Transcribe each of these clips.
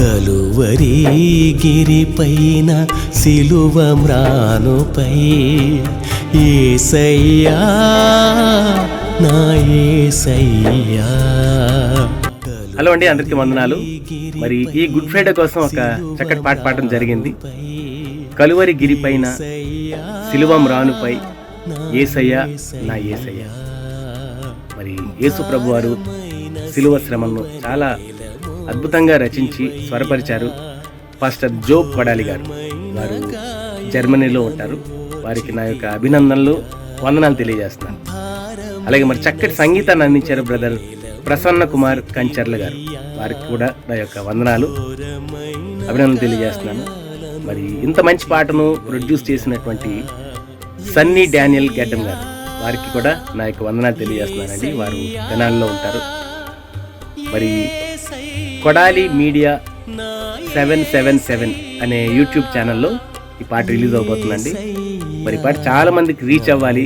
కలువరి గిరిపైన సిలువ మ్రానుపై. ఏసయ్యా నా ఏసయ్యా. హలో అండి అందరికీ వందనాలు. మరి ఈ గుడ్ ఫ్రైడే కోసం ఒక చక్కటి పాట పాడటం జరిగింది. కలువరి గిరి పైన సిలువం రానుపై ఏసయ్య నా ఏసయ్య. మరి యేసు ప్రభు వారు సిలువ శ్రమను చాలా అద్భుతంగా రచించి స్వరపరిచారు పాస్టర్ జో కొడాలి గారు. వారు జర్మనీలో ఉంటారు. వారికి నా యొక్క అభినందనలు వందనాలు తెలియజేస్తున్నాను. అలాగే మరి చక్కటి సంగీతాన్ని అందించారు బ్రదర్ ప్రసన్న కుమార్ కంచర్ల గారు. వారికి కూడా నా యొక్క వందనాలు అభినందనలు తెలియజేస్తున్నాను. మరి ఇంత మంచి పాటను ప్రొడ్యూస్ చేసినటువంటి సన్నీ డానియల్ గడ్డం గారు. వారికి కూడా నా యొక్క వందనాలు తెలియజేస్తున్నానండి. వారు జనాల్లో ఉంటారు. మరి Kodali media seven seven seven అనే యూట్యూబ్ ఛానల్లో ఈ పాట రిలీజ్ అవబోతుందండి. మరి ఈ పాట చాలా మందికి రీచ్ అవ్వాలి.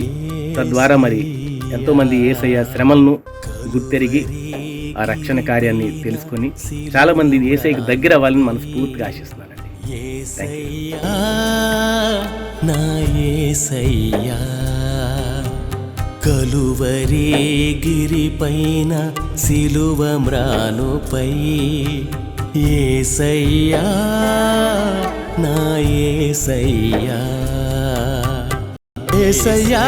తద్వారా మరి ఎంతోమంది ఏసయ్య శ్రమలను గుర్తెరిగి ఆ రక్షణ కార్యాన్ని తెలుసుకొని చాలా మంది ఏసైకి దగ్గర అవ్వాలని మనస్ఫూర్తిగా ఆశిస్తున్నానండి. నా ఏసయ్యా. కలువరి గిరిపైన సిలువ మ్రానుపై. ఏసయ్యా నా ఏసయ్యా. ఏసయ్యా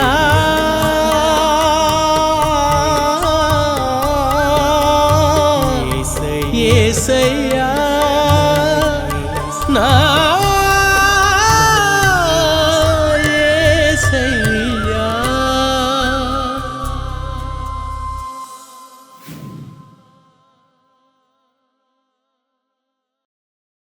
ఏసయ్యా నా